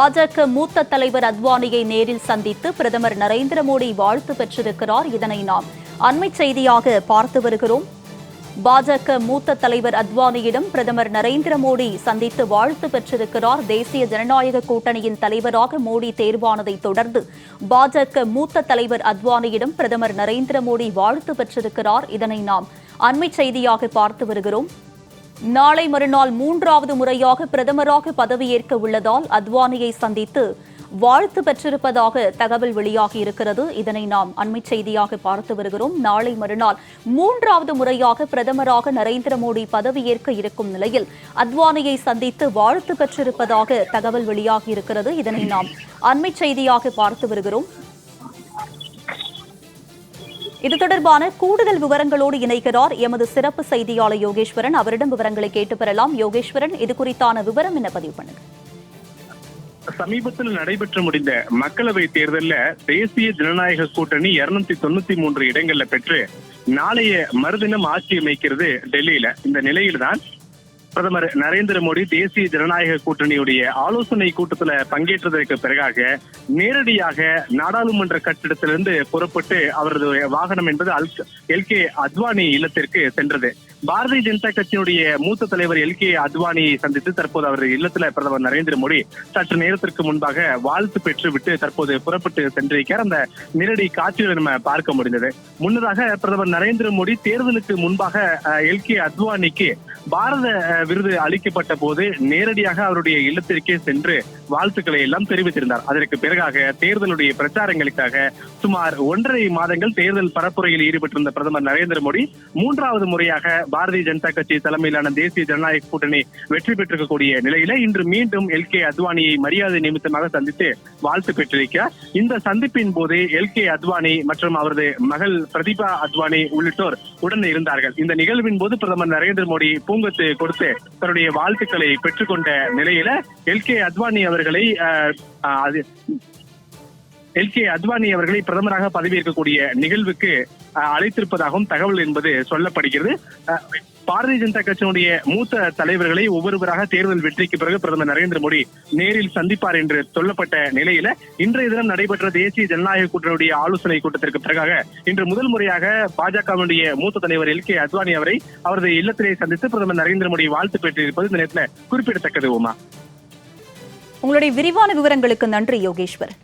பாஜக மூத்த தலைவர் அத்வானியை நேரில் சந்தித்து பிரதமர் நரேந்திர மோடி வாழ்த்து பெற்றிருக்கிறார். இதனை நாம் அண்மை செய்தியாக பார்த்து வருகிறோம். பாஜக மூத்த தலைவர் அத்வானியிடம் பிரதமர் நரேந்திர மோடி சந்தித்து வாழ்த்து பெற்றிருக்கிறார். தேசிய ஜனநாயக கூட்டணியின் தலைவராக மோடி தேர்வானதை தொடர்ந்து பாஜக மூத்த தலைவர் அத்வானியிடம் பிரதமர் நரேந்திர மோடி வாழ்த்து பெற்றிருக்கிறார். இதனை நாம் அண்மை செய்தியாக பார்த்து வருகிறோம். நாளை மறுநாள் மூன்றாவது முறையாக பிரதமராக பதவியேற்க உள்ளதால் அத்வானியை சந்தித்து வாழ்த்து பெற்றிருப்பதாக தகவல் வெளியாகி இருக்கிறது. இதனை நாம் அண்மை செய்தியாக பார்த்து வருகிறோம். நாளை மறுநாள் மூன்றாவது முறையாக பிரதமராக நரேந்திர மோடி பதவியேற்க இருக்கும் நிலையில் அத்வானியை சந்தித்து வாழ்த்து பெற்றிருப்பதாக தகவல் வெளியாகி இருக்கிறது. இதனை நாம் அண்மை செய்தியாக பார்த்து வருகிறோம். இது தொடர்பான கூடுதல் விவரங்களோடு இணைகிறார் எமது சிறப்பு செய்தியாளர் யோகேஸ்வரன். அவரிடம் விவரங்களை கேட்டு பெறலாம். யோகேஸ்வரன் இது குறித்தான விவரம் என்ன பதிவு பண்ணுங்க? சமீபத்தில் நடைபெற்று முடிந்த மக்களவை தேர்தலில் தேசிய ஜனநாயக கூட்டணி இருநூத்தி தொண்ணூத்தி மூன்று இடங்கள்ல பெற்று நாளைய மறுதினம் ஆட்சி அமைக்கிறது டெல்லியில. இந்த நிலையில்தான் பிரதமர் நரேந்திர மோடி தேசிய ஜனநாயக கூட்டணியுடைய ஆலோசனை கூட்டத்துல பங்கேற்றதற்கு பிறகாக நேரடியாக நாடாளுமன்ற கட்டிடத்திலிருந்து புறப்பட்டு அவரது வாகனம் என்பது எல் கே அத்வானி இல்லத்திற்கு சென்றது. பாரதிய ஜனதா கட்சியினுடைய மூத்த தலைவர் எல் கே அத்வானியை சந்தித்து தற்போது அவரது இல்லத்துல பிரதமர் நரேந்திர மோடி சற்று நேரத்திற்கு முன்பாக வாழ்த்து பெற்று விட்டு தற்போது புறப்பட்டு சென்றிருக்கிறார். அந்த நேரடி காட்சிகளை நம்ம பார்க்க முடிந்தது. முன்னதாக பிரதமர் நரேந்திர மோடி தேர்தலுக்கு முன்பாக எல் கே அத்வானிக்கு பாரத விருது அளிக்கப்பட்ட போது நேரடியாக அவருடைய இல்லத்திற்கே சென்று வாழ்த்துக்களை எல்லாம் தெரிவித்திருந்தார். அதற்கு பிறகாக தேர்தலுடைய பிரச்சாரங்களுக்காக சுமார் ஒன்றரை மாதங்கள் தேர்தல் பரப்புரையில் ஈடுபட்டிருந்த பிரதமர் நரேந்திர மோடி மூன்றாவது முறையாக பாரதிய ஜனதா கட்சி தலைமையிலான தேசிய ஜனநாயக கூட்டணி வெற்றி பெற்றிருக்கக்கூடிய நிலையில இன்று மீண்டும் எல் கே அத்வானியை மரியாதை நிமித்தமாக சந்தித்து வாழ்த்து பெற்றிருக்கிறார். இந்த சந்திப்பின் போது எல் கே அத்வானி மற்றும் அவரது மகள் பிரதீபா அத்வானி உள்ளிட்டோர் உடன் இருந்தார்கள் இந்த நிகழ்வின் போது பிரதமர் நரேந்திர மோடி பூங்கொத்து கொடுத்து தன்னுடைய வாழ்த்துக்களை பெற்றுக்கொண்ட நிலையில எல் கே அத்வானி அவர்களை எல் கே அத்வானி அவர்களை பிரதமராக பதவியேற்கக்கூடிய நிகழ்வுக்கு அழைத்திருப்பதாகவும் தகவல் என்பது சொல்லப்படுகிறது. பாரதிய ஜனதா கட்சியினுடைய மூத்த தலைவர்களை ஒவ்வொருவராக தேர்தல் வெற்றிக்கு பிறகு பிரதமர் நரேந்திர மோடி நேரில் சந்திப்பார் என்று சொல்லப்பட்ட நிலையில இன்றைய தினம் நடைபெற்ற தேசிய ஜனநாயக கூட்டணியுடைய ஆலோசனை கூட்டத்திற்கு பிறகாக இன்று முதல் முறையாக பாஜகவினுடைய மூத்த தலைவர் எல் கே அத்வானி அவரை அவரது இல்லத்திலே சந்தித்து பிரதமர் நரேந்திர மோடி வாழ்த்து பெற்றிருப்பது இந்த நேரத்தில் குறிப்பிடத்தக்கது உமா. உங்களுடைய விரிவான விவரங்களுக்கு நன்றி யோகேஸ்வரன்